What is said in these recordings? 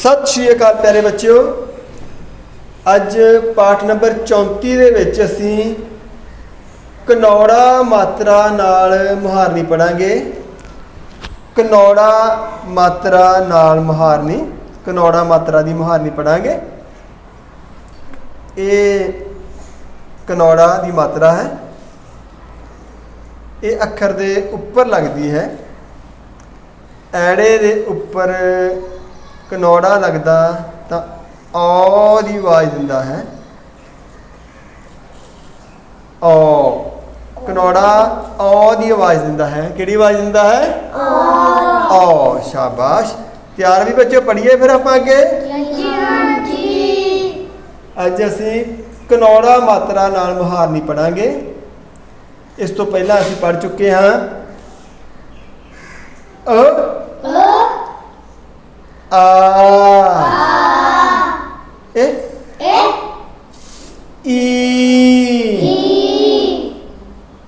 ਸਤਿ ਸ਼੍ਰੀ ਅਕਾਲ ਪਿਆਰੇ ਬੱਚਿਓ। ਅੱਜ ਪਾਠ ਨੰਬਰ 34 ਦੇ ਵਿੱਚ ਅਸੀਂ ਕਨੌੜਾ ਮਾਤਰਾ ਨਾਲ ਮੁਹਾਰਨੀ ਪੜਾਂਗੇ। ਕਨੌੜਾ ਮਾਤਰਾ ਨਾਲ ਮੁਹਾਰਨੀ, ਕਨੌੜਾ ਮਾਤਰਾ ਦੀ ਮੁਹਾਰਨੀ ਪੜਾਂਗੇ। ਇਹ ਕਨੌੜਾ ਦੀ ਮਾਤਰਾ ਹੈ। ਇਹ ਅੱਖਰ ਦੇ ਉੱਪਰ ਲੱਗਦੀ ਹੈ। ਐੜੇ ਦੇ ਉੱਪਰ ਕਨੌੜਾ ਲੱਗਦਾ ਤਾਂ ਔ ਦੀ ਆਵਾਜ਼ ਦਿੰਦਾ ਹੈ। ਔ। ਕਨੌੜਾ ਔ ਦੀ ਆਵਾਜ਼ ਦਿੰਦਾ ਹੈ। ਕਿਹੜੀ ਆਵਾਜ਼ ਦਿੰਦਾ ਹੈ? ਔ। ਸ਼ਾਬਾਸ਼। ਤਿਆਰ ਵੀ ਬੱਚੇ ਪੜ੍ਹੀਏ ਫਿਰ ਆਪਾਂ ਅੱਗੇ? ਅੱਜ ਅਸੀਂ ਕਨੌੜਾ ਮਾਤਰਾ ਨਾਲ ਮੁਹਾਰਨੀ ਪੜਾਂਗੇ ਇਸ ਤੋਂ ਪਹਿਲਾਂ ਅਸੀਂ ਪੜ ਚੁੱਕੇ ਹਾਂ। ਅ। ਆ ਏ ਈ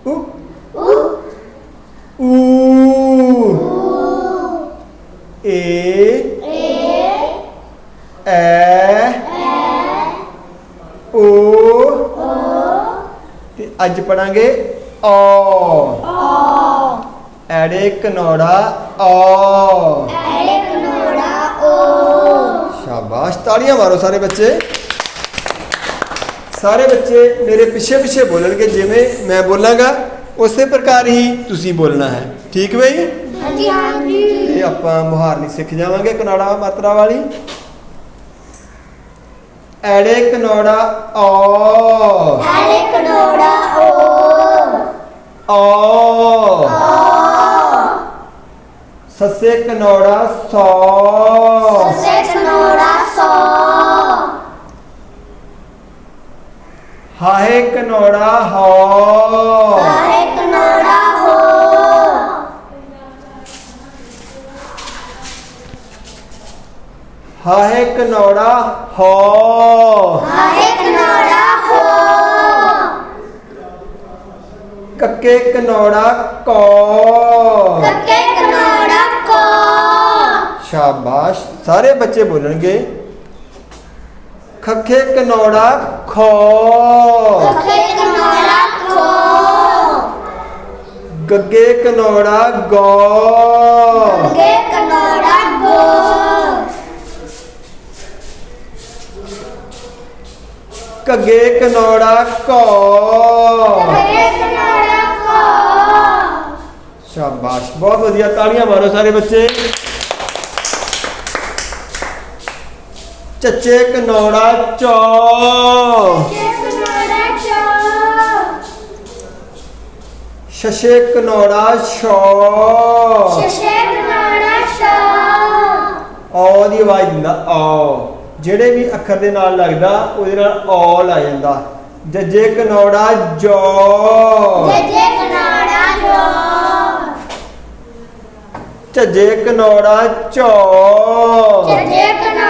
ਉ ਊ ਏ ਐ ਓ ਤੇ ਅੱਜ ਪੜਾਂਗੇ ਔ ਐੜੇ ਕਨੌੜਾ ਔ ਸ਼ਾਬਾਸ਼ ਤਾੜੀਆਂ ਮਾਰੋ ਸਾਰੇ ਬੱਚੇ। ਸਾਰੇ ਬੱਚੇ ਮੇਰੇ ਪਿੱਛੇ ਪਿੱਛੇ ਬੋਲਣਗੇ ਜਿਵੇਂ ਮੈਂ ਬੋਲਾਂਗਾ ਉਸੇ ਪ੍ਰਕਾਰ ਹੀ ਤੁਸੀਂ ਬੋਲਣਾ ਹੈ। ਠੀਕ ਬਈ? ਇਹ ਆਪਾਂ ਮੁਹਾਰਨੀ ਸਿੱਖ ਜਾਵਾਂਗੇ ਕਨੌੜਾ ਮਾਤਰਾ ਵਾਲੀ। ਐੜੇ ਕਨੌੜਾ ਔ ਔ ਸੱਸੇ ਕਨੌੜਾ ਸੌ। ਹਾਹੇ ਕਨੌੜਾ ਹੌ। ਹਾਹੇ ਕਨੌੜਾ ਹੌ। ਕੱਕੇ ਕਨੌੜਾ ਕੌ। ਸ਼ਾਬਾਸ਼ ਸਾਰੇ ਬੱਚੇ ਬੋਲਣਗੇ ਖੱਖੇ ਕਨੌੜਾ ਖੋ ਗੱਗੇ ਕਨੌੜਾ ਗੋ ਕੱਗੇ ਕਨੌੜਾ ਕੋ ਸ਼ਾਬਾਸ਼ ਬਹੁਤ ਵਧੀਆ ਤਾੜੀਆਂ ਮਾਰੋ ਸਾਰੇ ਬੱਚੇ ਚੱਚੇ ਕਨੌੜਾ ਚੋ। ਸ਼ਸ਼ੇ ਕਨੌੜਾ ਸ਼ੋ। ਔ ਦੀ ਆਵਾਜ਼ ਦਿੰਦਾ ਔ। ਜਿਹੜੇ ਵੀ ਅੱਖਰ ਦੇ ਨਾਲ ਲੱਗਦਾ ਉਹਦੇ ਨਾਲ ਔ ਲਾ ਜਾਂਦਾ। ਜੱਜੇ ਕਨੌੜਾ ਜੋ। ਝੱਜੇ ਕਨੌੜਾ ਚੋ। ਟੈਗੇ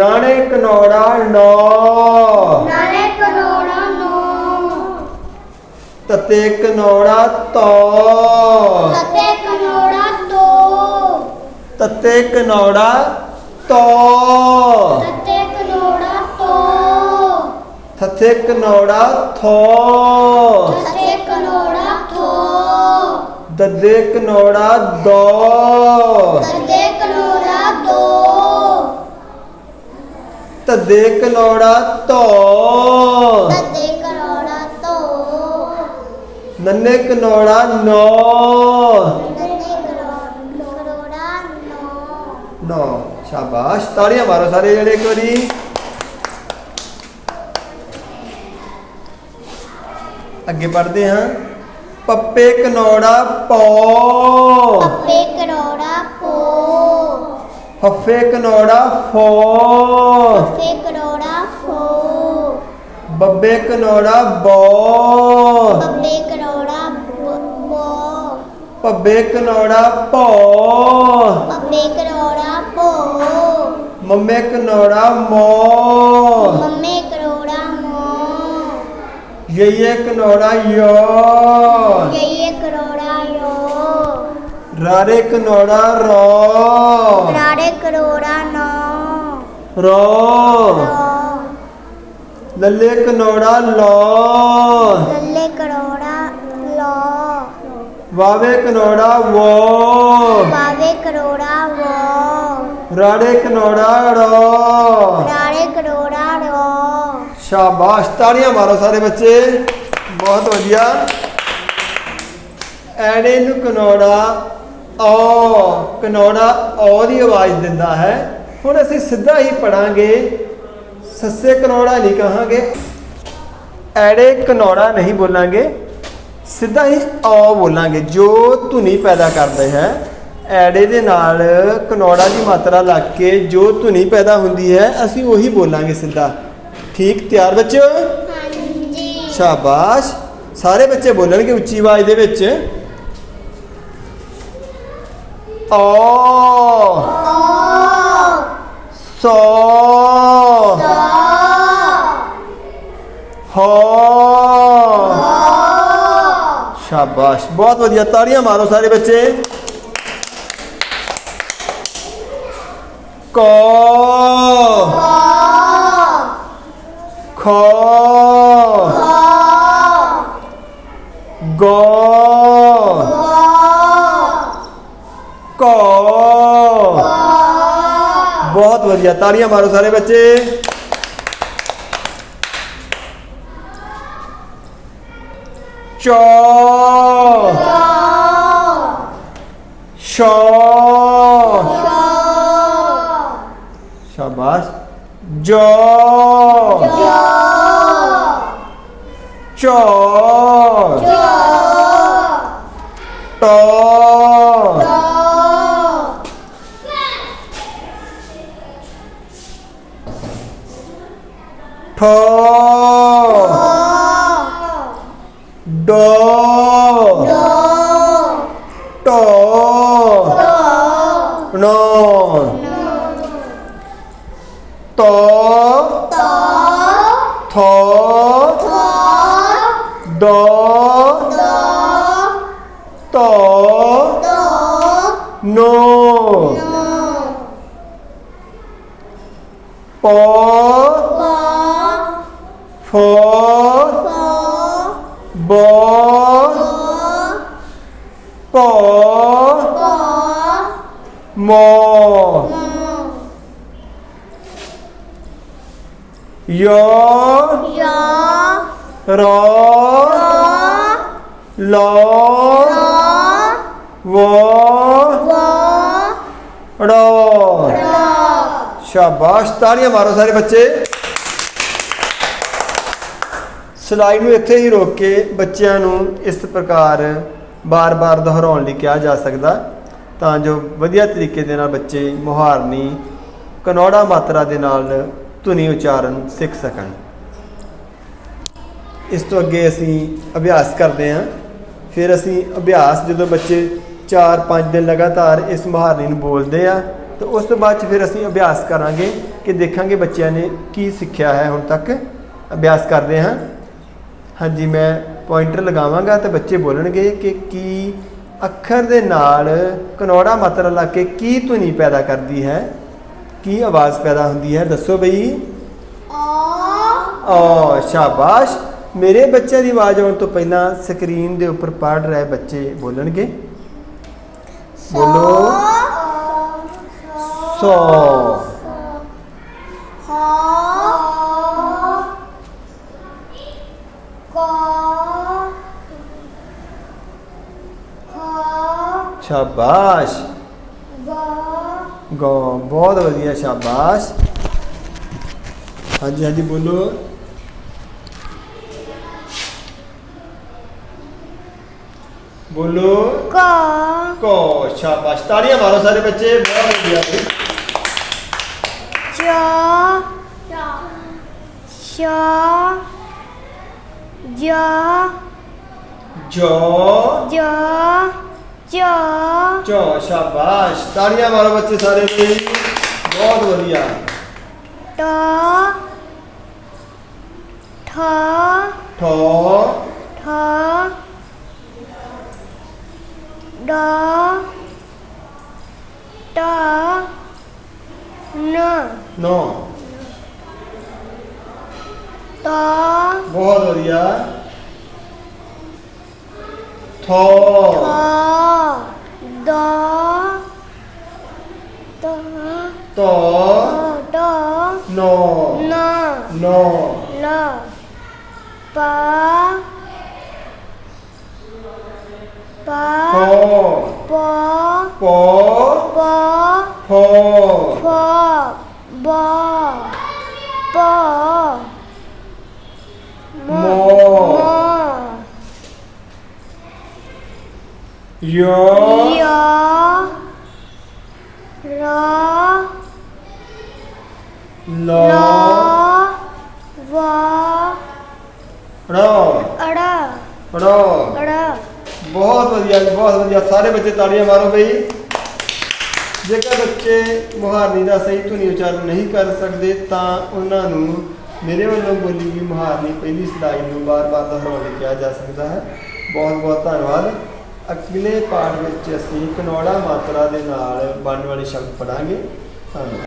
ਨਾਣੇ ਕਨੌੜਾ ਨੋ। ਤਤੇ ਕਨੌੜਾ ਤੋ। ਤਤੇ ਕਨੌੜਾ ਤੋ। ਥਥੇ ਕਨੌੜਾ ਥੋ। ਦੱਦੇ ਕਨੌੜਾ ਦੋ। ਤਦੇ ਕਨੌੜਾ ਧੋ ਨੰਨੇ ਕਨੌੜਾ ਨੋ ਨੋ ਸ਼ਾਬਾਸ਼। ਤਾੜੀਆਂ ਮਾਰੋ ਸਾਰੇ ਜਿਹੜੇ ਇੱਕ ਵਾਰੀ। ਅੱਗੇ ਪੜ੍ਹਦੇ ਹਾਂ। ਪੱਪੇ ਕਨੌੜਾ ਪੋ ਪੱਪੇ ਫੱਫੇ ਕਨੌੜਾ ਫੋ। ਫੇ ਕਰੋੜਾ ਫੋ। ਬੱਬੇ ਕਨੋੜਾ ਬੋ। ਬੱਬੇ ਕਰੋੜਾ ਬੋ ਪੱਬੇ ਕਨੋੜਾ ਭੋ। ਬੱਬੇ ਕਰੋੜਾ ਪੋ ਮੰਮੇ ਕਨੋੜਾ ਮੋ। ਮੰਮੇ ਕਰੋੜਾ ਮੋ। ਯਈਏ ਕਨੋੜਾ ਯੋ। ਯੋ ਰਾਰੇ ਕਨੋੜਾ ਰੋ। ਰਾੜੇ ਕਰੋੜਾ ਨੋ। ਰੋ। ਲੱਲੇ ਕਨੋੜਾ ਲੋ। ਲੱਲੇ ਕਰੋੜਾ ਲੋ। ਵਾਵੇ ਕਨੋੜਾ ਵੋ। ਬਾਵੇ ਕਰੋੜਾ ਵੋ। ਰਾੜੇ ਕਨੋੜਾ ਰੋ। ਰਾੜੇ ਕਰੋੜਾ ਰੋ। ਸ਼ਾਬਾਸ਼ ਤਾੜੀਆਂ ਮਾਰੋ ਸਾਰੇ ਬੱਚੇ। ਬਹੁਤ ਵਧੀਆ। ਐੜੇ ਨੂੰ ਕਨੋੜਾ ਓ ਕਨੋੜਾ ਓ ਦੀ ਆਵਾਜ਼ ਦਿੰਦਾ ਹੈ। ਹੁਣ ਅਸੀਂ ਸਿੱਧਾ ਹੀ ਪੜਾਂਗੇ। ਸੱਸੇ ਕਨੋੜਾ ਨਹੀਂ ਕਹਾਂਗੇ। ਐੜੇ ਕਨੋੜਾ ਨਹੀਂ ਬੋਲਾਂਗੇ। ਸਿੱਧਾ ਹੀ ਓ ਬੋਲਾਂਗੇ। ਜੋ ਧੁਨੀ ਪੈਦਾ ਕਰਦਾ ਹੈ ਐੜੇ ਦੇ ਨਾਲ ਕਨੋੜਾ ਦੀ ਮਾਤਰਾ ਲੱਗ ਕੇ ਜੋ ਧੁਨੀ ਪੈਦਾ ਹੁੰਦੀ ਹੈ ਅਸੀਂ ਉਹੀ ਬੋਲਾਂਗੇ ਸਿੱਧਾ। ਠੀਕ ਤਿਆਰ ਬੱਚਿਓ ਹਾਂਜੀ। ਸ਼ਾਬਾਸ਼। ਸਾਰੇ ਬੱਚੇ ਬੋਲਣਗੇ ਉੱਚੀ ਆਵਾਜ਼ ਦੇ ਵਿੱਚ। ਓ ਸੋ ਹੋ ਸ਼ਾਬਾਸ਼। ਬਹੁਤ ਵਧੀਆ ਤਾੜੀਆਂ ਮਾਰੋ ਸਾਰੇ ਬੱਚੇ। ਕੋ। ਖੋ ਬਹੁਤ ਵਧੀਆ ਤਾੜੀਆਂ ਮਾਰੋ ਸਾਰੇ ਬੱਚੇ। ਚੋ ਸ਼ੋ। ਸ਼ਾਬਾਸ਼। ਜੋ। ਚੋ ਟੋ। ਠੋ ਡੋ ਟੋ ਨੋ ਤੋ ਥੋ ਦੋ ਤੋ ਨੋ ਪੋ ਬੋ ਪੋ ਮੋ ਯੋ ਰੋ ਲੋ ਵੋ ਰੋ ਸ਼ਾਬਾਸ਼ ਤਾੜੀਆਂ ਮਾਰੋ ਸਾਰੇ ਬੱਚੇ ਸਿਲਾਈ ਨੂੰ ਇੱਥੇ ਹੀ ਰੋਕ ਕੇ ਬੱਚਿਆਂ ਨੂੰ ਇਸ ਪ੍ਰਕਾਰ ਬਾਰ-ਬਾਰ ਦੁਹਰਾਉਣ ਲਈ ਕਿਹਾ ਜਾ ਸਕਦਾ। ਤਾਂ ਜੋ ਵਧੀਆ ਤਰੀਕੇ ਦੇ ਨਾਲ ਬੱਚੇ ਮੁਹਾਰਨੀ, ਕਨੌੜਾ ਮਾਤਰਾ ਦੇ ਨਾਲ ਧੁਨੀ ਉਚਾਰਨ ਸਿੱਖ ਸਕਣ। ਇਸ ਤੋਂ ਅੱਗੇ ਅਸੀਂ ਅਭਿਆਸ ਕਰਦੇ ਹਾਂ। ਫਿਰ ਅਸੀਂ ਅਭਿਆਸ ਜਦੋਂ ਬੱਚੇ 4-5 ਦਿਨ ਲਗਾਤਾਰ ਇਸ ਮੁਹਾਰਨੀ ਨੂੰ ਬੋਲਦੇ ਆ, ਤਾਂ ਉਸ ਤੋਂ ਬਾਅਦ 'ਚ ਫਿਰ ਅਸੀਂ ਅਭਿਆਸ ਕਰਾਂਗੇ ਕਿ ਦੇਖਾਂਗੇ ਬੱਚਿਆਂ ਨੇ ਕੀ ਸਿੱਖਿਆ ਹੈ ਹੁਣ ਤੱਕ। ਅਭਿਆਸ ਕਰਦੇ ਹਾਂ। ਹਾਂਜੀ ਮੈਂ ਪੁਆਇੰਟਰ ਲਗਾਵਾਂਗਾ ਤੇ ਬੱਚੇ ਬੋਲਣਗੇ ਕਿ ਕੀ ਅੱਖਰ ਦੇ ਨਾਲ ਕਨੌੜਾ ਮਾਤਰਾ ਲਾ ਕੇ ਕੀ ਧੁਨੀ ਪੈਦਾ ਕਰਦੀ ਹੈ? ਕੀ ਆਵਾਜ਼ ਪੈਦਾ ਹੁੰਦੀ ਹੈ? ਦੱਸੋ ਬਈ। ਓ ਸ਼ਾਬਾਸ਼। ਮੇਰੇ ਬੱਚਿਆਂ ਦੀ ਆਵਾਜ਼ ਆਉਣ ਤੋਂ ਪਹਿਲਾਂ ਸਕਰੀਨ ਦੇ ਉੱਪਰ ਪੜ੍ਹ ਰਹੇ ਬੱਚੇ ਬੋਲਣਗੇ। ਬੋਲੋ। ਸੋ। ਸ਼ਾਬਾਸ਼। ਗੋ ਬਹੁਤ ਵਧੀਆ ਸ਼ਾਬਾਸ਼। ਹਾਂਜੀ ਹਾਂਜੀ ਬੋਲੋ। ਬੋਲੋ। ਕੋ। ਸ਼ਾਬਾਸ਼। ਤਾੜੀਆਂ ਮਾਰੋ ਸਾਰੇ ਬੱਚੇ ਬਹੁਤ ਵਧੀਆ। ਜਾ। ਜੋ। ਜਾ। ਜਾ। ਚੋ। ਸ਼ਾਬਾਸ਼। ਤਾੜੀਆਂ ਮਾਰੋ ਬੱਚੇ ਸਾਰੇ। ਲਈ ਬਹੁਤ ਵਧੀਆ। ਟ ਠ। ਠੋ। ਠ। ਡ। ਟ। ਨ। ਨੋ। ਤ। ਬਹੁਤ ਵਧੀਆ। ਥੋ ਠ। 보, 보, 보, 보, 보, 보, 보, 보, 모, 요, 요, 러, 러, 러, 러, 러, 러, 러, ਬਹੁਤ ਵਧੀਆ ਜੀ, ਬਹੁਤ ਵਧੀਆ। ਸਾਰੇ ਬੱਚੇ ਤਾੜੀਆਂ ਮਾਰੋ ਬਈ। ਜੇਕਰ ਬੱਚੇ ਮੁਹਾਰਨੀ ਦਾ ਸਹੀ ਧੁਨੀ ਉਚਾਰਨ ਨਹੀਂ ਕਰ ਸਕਦੇ, ਤਾਂ ਉਹਨਾਂ ਨੂੰ ਮੇਰੇ ਵੱਲੋਂ ਬੋਲੀ ਗਈ ਮੁਹਾਰਨੀ ਪਹਿਲੀ ਸਲਾਈ ਨੂੰ ਬਾਰ-ਬਾਰ ਦੁਹਰਾਉਣ ਲਈ ਕਿਹਾ ਜਾ ਸਕਦਾ ਹੈ। ਬਹੁਤ ਬਹੁਤ ਧੰਨਵਾਦ। ਅਗਲੇ ਪਾਠ ਵਿੱਚ ਅਸੀਂ ਕਨੋੜਾ ਮਾਤਰਾ ਦੇ ਨਾਲ ਬਣਨ ਵਾਲੇ ਸ਼ਬਦ ਪੜਾਂਗੇ ਧੰਨਵਾਦ।